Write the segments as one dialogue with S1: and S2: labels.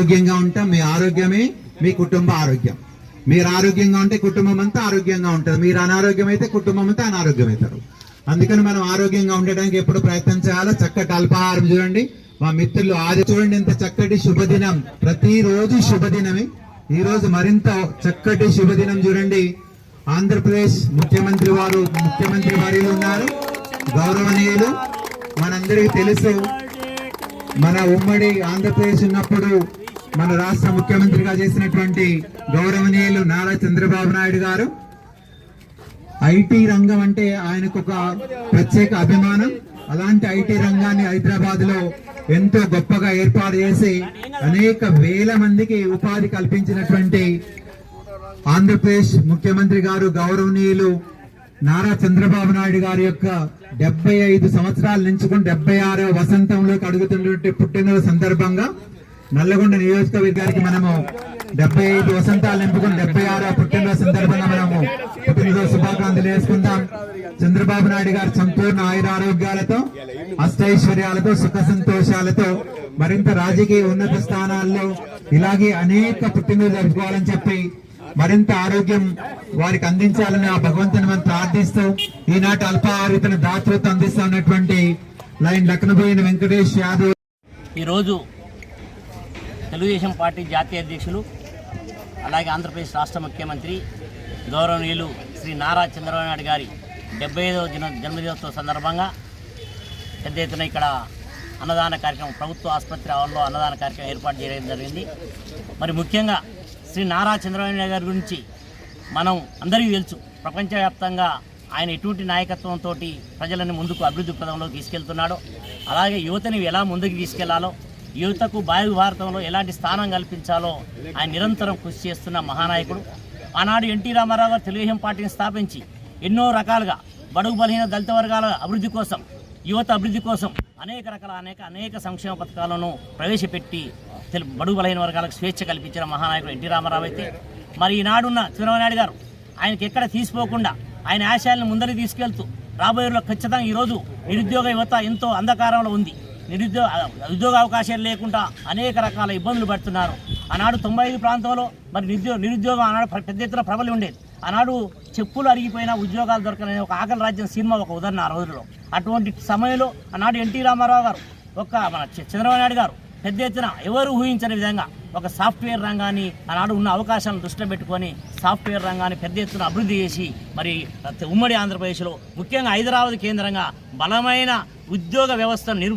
S1: ఆరోగ్యంగా ఉంటాం మీ ఆరోగ్యమే మీ కుటుంబ ఆరోగ్యం. మీరు ఆరోగ్యంగా ఉంటే కుటుంబం అంతా ఆరోగ్యంగా ఉంటుంది మీరు అనారోగ్యం అయితే కుటుంబం అంతా అనారోగ్యం అవుతారు అందుకని మనం ఆరోగ్యంగా ఉండడానికి ఎప్పుడు ప్రయత్నం చేయాలో? చక్కటి అల్పాహారం చూడండి. మా మిత్రులు ఆది చూడండి ఇంత చక్కటి శుభదినం. ప్రతిరోజు శుభదినమే. ఈ రోజు మరింత చక్కటి శుభదినం చూడండి. ఆంధ్రప్రదేశ్ ముఖ్యమంత్రి వారు ముఖ్యమంత్రి వారిలో ఉన్నారు. గౌరవనీయులు మనందరికీ తెలుసు. మన ఉమ్మడి ఆంధ్రప్రదేశ్ ఉన్నప్పుడు మన రాష్ట్ర ముఖ్యమంత్రిగా చేసినటువంటి గౌరవనీయులు నారా చంద్రబాబు నాయుడు గారు. ఐటీ రంగం అంటే ఆయనకు ఒక ప్రత్యేక అభిమానం. అలాంటి ఐటీ రంగాన్ని హైదరాబాద్లో ఎంతో గొప్పగా ఏర్పాటు చేసి అనేక వేల మందికి ఉపాధి కల్పించినటువంటి ఆంధ్రప్రదేశ్ ముఖ్యమంత్రి గారు గౌరవనీయులు నారా చంద్రబాబు నాయుడు గారి యొక్క డెబ్బై ఐదు సంవత్సరాల నుంచుకుని డెబ్బై ఆరో వసంతంలోకి అడుగుతున్నటువంటి పుట్టినరోజు సందర్భంగా నల్లగొండ నియోజకవర్గానికి మనము డెబ్బై ఐదు వసంతాలు నింపుకుని డెబ్బై ఆరో పుట్టినరోజు సందర్భంగా మనము పుట్టినరోజు శుభాకాంక్షలు వేసుకుందాం చంద్రబాబు నాయుడు గారు సంపూర్ణ ఆయుర ఆరోగ్యాలతో అష్టైశ్వర్యాలతో సుఖ సంతోషాలతో మరింత రాజకీయ ఉన్నత స్థానాల్లో ఇలాగే అనేక పుట్టినరోజు జరుపుకోవాలని చెప్పి మరింత ఆరోగ్యం వారికి అందించాలని ఆ భగవంతుని మనం ప్రార్థిస్తూ ఈనాటి అల్పాహారితను దాతృత్వం అందిస్తా ఉన్నటువంటి లైన్ లక్నపోయిన వెంకటేష్ యాదవ్
S2: ఈరోజు తెలుగుదేశం పార్టీ జాతీయ అధ్యక్షులు అలాగే ఆంధ్రప్రదేశ్ రాష్ట్ర ముఖ్యమంత్రి గౌరవనీయులు శ్రీ నారా చంద్రబాబు నాయుడు గారి డెబ్బై ఐదవ జన జన్మదినోత్సవ సందర్భంగా పెద్ద ఎత్తున ఇక్కడ అన్నదాన కార్యక్రమం ప్రభుత్వ ఆసుపత్రి ఆవరణలో అన్నదాన కార్యక్రమం ఏర్పాటు చేయడం జరిగింది. మరి ముఖ్యంగా శ్రీ నారా చంద్రబాబు నాయుడు గారి గురించి మనం అందరికీ తెలుసు. ప్రపంచవ్యాప్తంగా ఆయన ఎటువంటి నాయకత్వంతో ప్రజలను ముందుకు అభివృద్ధి పదంలో తీసుకెళ్తున్నాడో అలాగే యువతని ఎలా ముందుకు తీసుకెళ్ళాలో యువతకు బాయు భారతంలో ఎలాంటి స్థానం కల్పించాలో ఆయన నిరంతరం కృషి చేస్తున్న మహానాయకుడు. ఆనాడు ఎన్టీ రామారావు గారు తెలుగుదేశం పార్టీని స్థాపించి ఎన్నో రకాలుగా బడుగు బలహీన దళిత వర్గాల అభివృద్ధి కోసం యువత అభివృద్ధి కోసం అనేక రకాల అనేక అనేక సంక్షేమ పథకాలను ప్రవేశపెట్టి తెలు బడుగు బలహీన వర్గాలకు స్వేచ్ఛ కల్పించిన మహానాయకుడు ఎన్టీ రామారావు అయితే మరి ఈనాడున్న చంద్రబాబు నాయుడు గారు ఆయనకి ఎక్కడ తీసిపోకుండా ఆయన ఆశయాలను ముందరికి తీసుకెళ్తూ రాబోయే ఖచ్చితంగా ఈరోజు నిరుద్యోగ యువత ఎంతో అంధకారంలో ఉంది. నిరుద్యోగ ఉద్యోగ అవకాశాలు లేకుండా అనేక రకాల ఇబ్బందులు పడుతున్నారు. ఆనాడు తొంభై ఐదు ప్రాంతంలో మరి నిరుద్యోగ నిరుద్యోగం ఆనాడు పెద్ద ఎత్తున ప్రబలి ఉండేది. ఆనాడు చెప్పులు అరిగిపోయినా ఉద్యోగాలు దొరకని ఒక ఆకలి రాజ్యం సినిమా ఒక ఉదాహరణ ఆ రోజుల్లో. అటువంటి సమయంలో ఆనాడు ఎన్టీ రామారావు గారు ఒక మన చంద్రబాబు నాయుడు గారు పెద్ద ఎత్తున ఎవరు ఊహించని విధంగా ఒక సాఫ్ట్వేర్ రంగాన్ని ఆనాడు ఉన్న అవకాశాలను దృష్టిలో పెట్టుకొని సాఫ్ట్వేర్ రంగాన్ని పెద్ద ఎత్తున అభివృద్ధి చేసి మరి ఉమ్మడి ఆంధ్రప్రదేశ్లో ముఖ్యంగా హైదరాబాద్ కేంద్రంగా బలమైన ఉద్యోగ వ్యవస్థను నిర్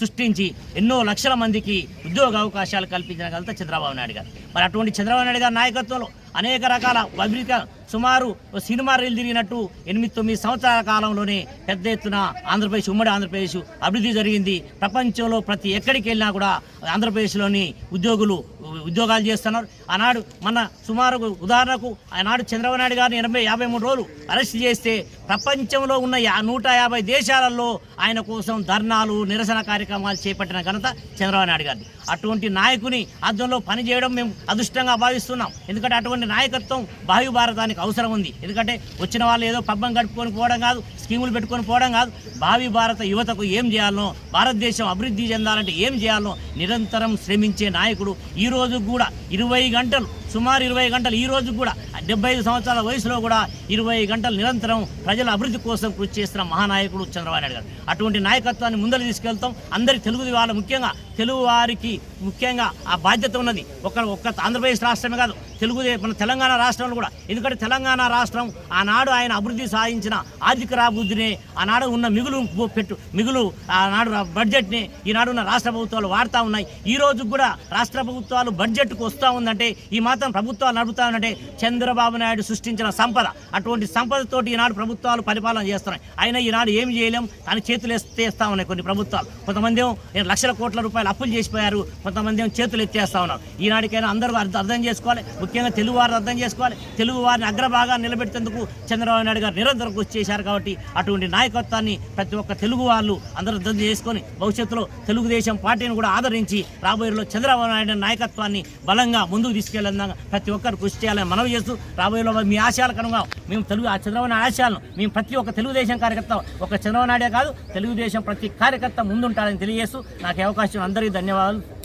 S2: సృష్టించి ఎన్నో లక్షల మందికి ఉద్యోగ అవకాశాలు కల్పించిన చంద్రబాబు నాయుడు గారు. మరి అటువంటి చంద్రబాబు నాయుడు గారి నాయకత్వంలో అనేక రకాల అభివృద్ధి సుమారు సినిమా రీల్ తిరిగినట్టు ఎనిమిది తొమ్మిది సంవత్సరాల కాలంలోనే పెద్ద ఎత్తున ఆంధ్రప్రదేశ్ ఉమ్మడి ఆంధ్రప్రదేశ్ అభివృద్ధి జరిగింది. ప్రపంచంలో ప్రతి ఎక్కడికి వెళ్ళినా కూడా ఆంధ్రప్రదేశ్లోని ఉద్యోగులు ఉద్యోగాలు చేస్తున్నారు. ఆనాడు మన సుమారు ఉదాహరణకు ఆనాడు చంద్రబాబు నాయుడు గారిని ఎనభై యాభై మూడు రోజులు అరెస్ట్ చేస్తే ప్రపంచంలో ఉన్న యా- నూట యాభై దేశాలలో ఆయన కోసం ధర్నాలు నిరసన కార్యక్రమాలు చేపట్టిన ఘనత చంద్రబాబు నాయుడు గారిది. అటువంటి నాయకుని అద్దంలో పనిచేయడం మేము అదృష్టంగా భావిస్తున్నాం. ఎందుకంటే అటువంటి నాయకత్వం బాహ్య భారతానికి అవసరం ఉంది. ఎందుకంటే వచ్చిన వాళ్ళు ఏదో పబ్బం గడుపుకొని పోవడం కాదు స్కీములు పెట్టుకొని పోవడం కాదు. భావి భారత యువతకు ఏం చేయాలనో భారతదేశం అభివృద్ధి చెందాలంటే ఏం చేయాలనో నిరంతరం శ్రమించే నాయకుడు ఈరోజు రోజు కూడా ఇరవై గంటలు సుమారు ఇరవై గంటలు ఈ రోజు కూడా డెబ్బై ఐదు సంవత్సరాల వయసులో కూడా ఇరవై గంటలు నిరంతరం ప్రజల అభివృద్ధి కోసం కృషి చేస్తున్న మహానాయకుడు చంద్రబాబు నాయుడు గారు. అటువంటి నాయకత్వాన్ని ముందరు తీసుకెళ్తాం. అందరి తెలుగు వాళ్ళ ముఖ్యంగా తెలుగు వారికి ముఖ్యంగా ఆ బాధ్యత ఉన్నది. ఒక ఒక్క ఆంధ్రప్రదేశ్ రాష్ట్రమే కాదు తెలుగు మన తెలంగాణ రాష్ట్రంలో కూడా. ఎందుకంటే తెలంగాణ రాష్ట్రం ఆనాడు ఆయన అభివృద్ధి సాధించిన ఆర్థిక రాబుద్ధిని ఆనాడు ఉన్న మిగులు పెట్టు మిగులు ఆనాడు బడ్జెట్ని ఈనాడు ఉన్న రాష్ట్ర ప్రభుత్వాలు వాడుతూ ఉన్నాయి. ఈ రోజు కూడా రాష్ట్ర ప్రభుత్వాలు బడ్జెట్కు వస్తూ ఉందంటే ఈ మాత్రం ప్రభుత్వాలు నడుపుతా ఉందంటే చంద్రబాబు నాయుడు సృష్టించిన సంపద. అటువంటి సంపదతోటి ఈనాడు ప్రభుత్వాలు పరిపాలన చేస్తున్నాయి. అయినా ఈనాడు ఏమి చేయలేం. కానీ చేతులు ఎత్తేస్తా ఉన్నాయి కొన్ని ప్రభుత్వాలు. కొంతమంది లక్షల కోట్ల రూపాయలు అప్పులు చేసిపోయారు. కొంతమంది చేతులు ఎత్తేస్తా ఉన్నారు. ఈనాడికైనా అందరూ అర్థం అర్థం చేసుకోవాలి. ముఖ్యంగా తెలుగు అర్థం చేసుకోవాలి. తెలుగు వారిని అగ్రభాగాన్ని నిలబెట్టేందుకు చంద్రబాబు నాయుడు గారు నిరంతరం కృషి చేశారు కాబట్టి అటువంటి నాయకత్వాన్ని ప్రతి ఒక్క తెలుగు వాళ్ళు అందరూ అర్థం చేసుకొని భవిష్యత్తులో తెలుగుదేశం పార్టీని కూడా ఆదరించి రాబోయేలో చంద్రబాబు నాయుడు నాయకత్వాన్ని బలంగా ముందుకు తీసుకెళ్ళేందుకు ప్రతి ఒక్కరు కృషి చేయాలని మనవి చేస్తూ రాబోయేలో మీ ఆశయాలకు అనుగుణంగా మేము తెలుగు ఆ చంద్రబాబు నాయుడు ఆశయాలను మేము ప్రతి ఒక్క తెలుగుదేశం కార్యకర్త ఒక చంద్రబాబు నాయుడే కాదు తెలుగుదేశం ప్రతి కార్యకర్త ముందుంటారని తెలియజేస్తూ నాకు అవకాశం అందరికీ ధన్యవాదాలు.